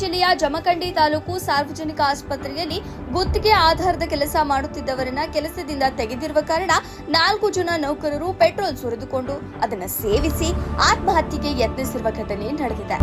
ಜಿಲ್ಲೆಯ ಜಮಖಂಡಿ ತಾಲೂಕು ಸಾರ್ವಜನಿಕ ಆಸ್ಪತ್ರೆಯಲ್ಲಿ ಗುತ್ತಿಗೆ ಆಧಾರದ ಕೆಲಸ ಮಾಡುತ್ತಿದ್ದವರನ್ನ ಕೆಲಸದಿಂದ ತೆಗೆದಿರುವ ಕಾರಣ ನಾಲ್ಕು ಜನ ನೌಕರರು ಪೆಟ್ರೋಲ್ ಸುರಿದುಕೊಂಡು ಅದನ್ನು ಸೇವಿಸಿ ಆತ್ಮಹತ್ಯೆಗೆ ಯತ್ನಿಸಿರುವ ಘಟನೆ ನಡೆದಿದೆ.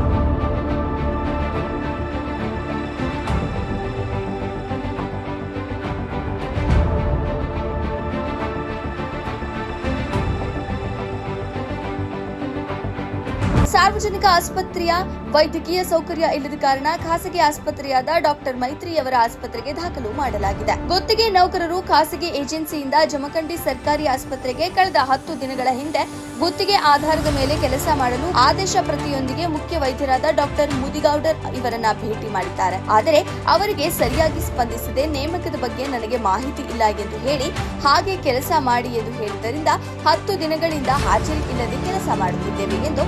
ಸಾರ್ವಜನಿಕ ಆಸ್ಪತ್ರೆಯ ವೈದ್ಯಕೀಯ ಸೌಕರ್ಯ ಇಲ್ಲದ ಕಾರಣ ಖಾಸಗಿ ಆಸ್ಪತ್ರೆಯಾದ ಡಾಕ್ಟರ್ ಮೈತ್ರಿ ಅವರ ಆಸ್ಪತ್ರೆಗೆ ದಾಖಲು ಮಾಡಲಾಗಿದೆ. ಗುತ್ತಿಗೆ ನೌಕರರು ಖಾಸಗಿ ಏಜೆನ್ಸಿಯಿಂದ ಜಮಖಂಡಿ ಸರ್ಕಾರಿ ಆಸ್ಪತ್ರೆಗೆ ಕಳೆದ ಹತ್ತು ದಿನಗಳ ಹಿಂದೆ ಗುತ್ತಿಗೆ ಆಧಾರದ ಮೇಲೆ ಕೆಲಸ ಮಾಡಲು ಆದೇಶ ಪ್ರತಿಯೊಂದಿಗೆ ಮುಖ್ಯ ವೈದ್ಯರಾದ ಡಾಕ್ಟರ್ ಮುದಿಗೌಡರ್ ಇವರನ್ನ ಭೇಟಿ ಮಾಡಿದ್ದಾರೆ. ಆದರೆ ಅವರಿಗೆ ಸರಿಯಾಗಿ ಸ್ಪಂದಿಸದೆ ನೇಮಕದ ಬಗ್ಗೆ ನನಗೆ ಮಾಹಿತಿ ಇಲ್ಲ ಎಂದು ಹೇಳಿ ಹಾಗೆ ಕೆಲಸ ಮಾಡಿ ಎಂದು ಹೇಳಿದ್ದರಿಂದ ಹತ್ತು ದಿನಗಳಿಂದ ಹಾಜರಿ ಇಲ್ಲದೆ ಕೆಲಸ ಮಾಡುತ್ತಿದ್ದೇವೆ ಎಂದು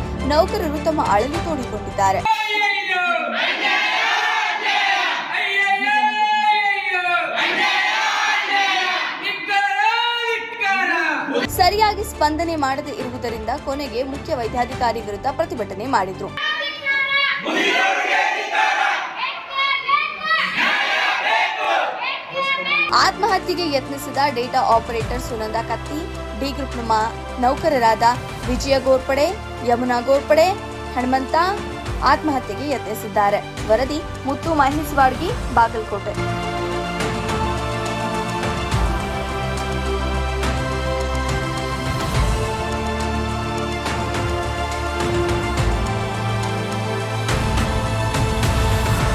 ನೌಕರರು ತಮ್ಮ ಅಳಲು ತೋಡಿಕೊಂಡಿದ್ದಾರೆ. ಸರಿಯಾಗಿ ಸ್ಪಂದನೆ ಮಾಡದೇ ಇರುವುದರಿಂದ ಕೊನೆಗೆ ಮುಖ್ಯ ವೈದ್ಯಾಧಿಕಾರಿ ವಿರುದ್ಧ ಪ್ರತಿಭಟನೆ ಮಾಡಿದ್ರು ಆತ್ಮಹತ್ಯೆಗೆ ಯತ್ನಿಸಿದ data operator Sunanda Katti D ಗ್ರೂಪ್ನ ನೌಕರರಾದ ವಿಜಯ ಗೋರ್ಪಡೆ ಯಮುನಾ ಗೋರ್ಪಡೆ ಹನುಮಂತ ಆತ್ಮಹತ್ಯೆಗೆ ಯತ್ನಿಸಿದ್ದಾರೆ. ವರದಿ ಮುತ್ತು ಮಹೇಶ್ವಾಡ್ಗಿ ಬಾಗಲಕೋಟೆ.